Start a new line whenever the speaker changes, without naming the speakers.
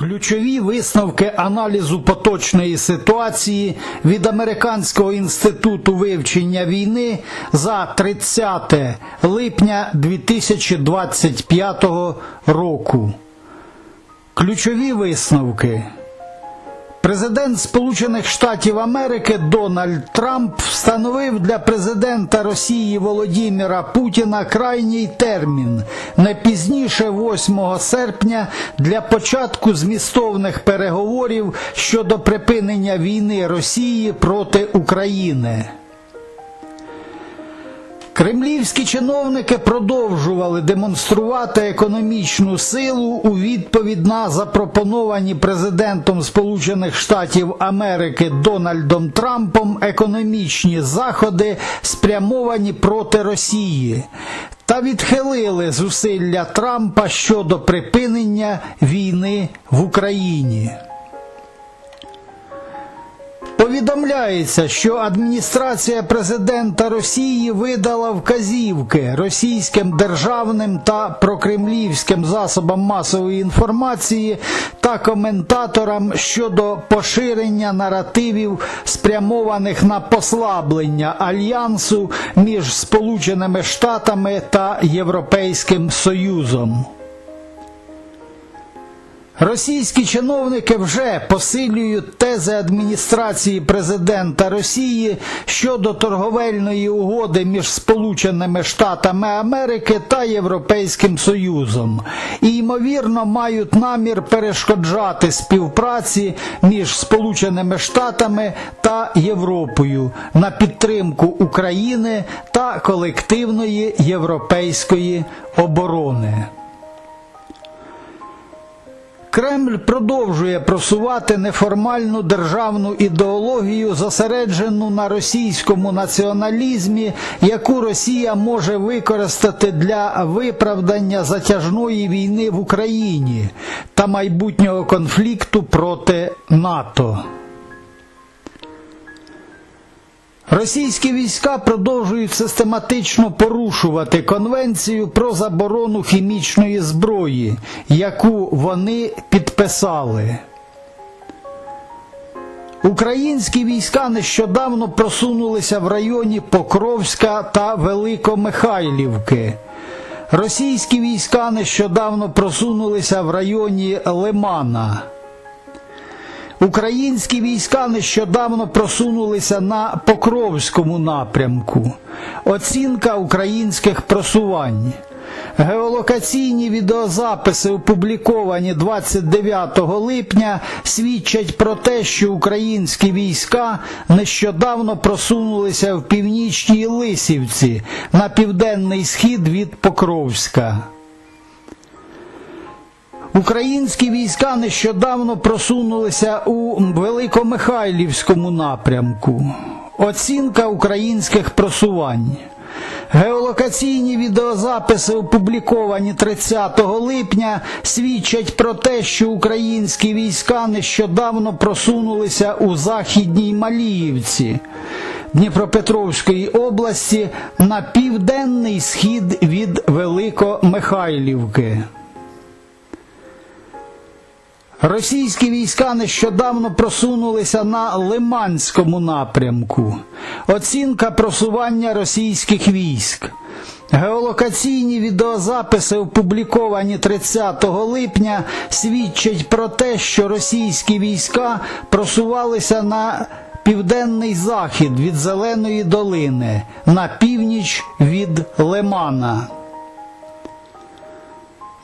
Ключові висновки аналізу поточної ситуації від Американського інституту вивчення війни за 30 липня 2025 року. Ключові висновки. Президент Сполучених Штатів Америки Дональд Трамп встановив для президента Росії Володимира Путіна крайній термін не пізніше 8 серпня для початку змістовних переговорів щодо припинення війни Росії проти України. Кремлівські чиновники продовжували демонструвати економічну силу у відповідь на запропоновані президентом Сполучених Штатів Америки Дональдом Трампом економічні заходи, спрямовані проти Росії, та відхилили зусилля Трампа щодо припинення війни в Україні. Повідомляється, що адміністрація президента Росії видала вказівки російським державним та прокремлівським засобам масової інформації та коментаторам щодо поширення наративів, спрямованих на послаблення альянсу між Сполученими Штатами та Європейським Союзом. Російські чиновники вже посилюють тези адміністрації президента Росії щодо торговельної угоди між Сполученими Штатами Америки та Європейським Союзом і, ймовірно, мають намір перешкоджати співпраці між Сполученими Штатами та Європою на підтримку України та колективної європейської оборони. Кремль продовжує просувати неформальну державну ідеологію, зосереджену на російському націоналізмі, яку Росія може використати для виправдання затяжної війни в Україні та майбутнього конфлікту проти НАТО. Російські війська продовжують систематично порушувати Конвенцію про заборону хімічної зброї, яку вони підписали. Українські війська нещодавно просунулися в районі Покровська та Великомихайлівки. Російські війська нещодавно просунулися в районі Лимана. Українські війська нещодавно просунулися на Покровському напрямку. Оцінка українських просувань. Геолокаційні відеозаписи, опубліковані 29 липня, свідчать про те, що українські війська нещодавно просунулися в північній Лисівці на південний схід від Покровська. Українські війська нещодавно просунулися у Великомихайлівському напрямку. Оцінка українських просувань. Геолокаційні відеозаписи, опубліковані 30 липня, свідчать про те, що українські війська нещодавно просунулися у Західній Маліївці Дніпропетровської області на південний схід від Великомихайлівки. Російські війська нещодавно просунулися на Лиманському напрямку. Оцінка просування російських військ. Геолокаційні відеозаписи, опубліковані 30 липня, свідчать про те, що російські війська просувалися на південний захід від Зеленої долини, на північ від Лимана.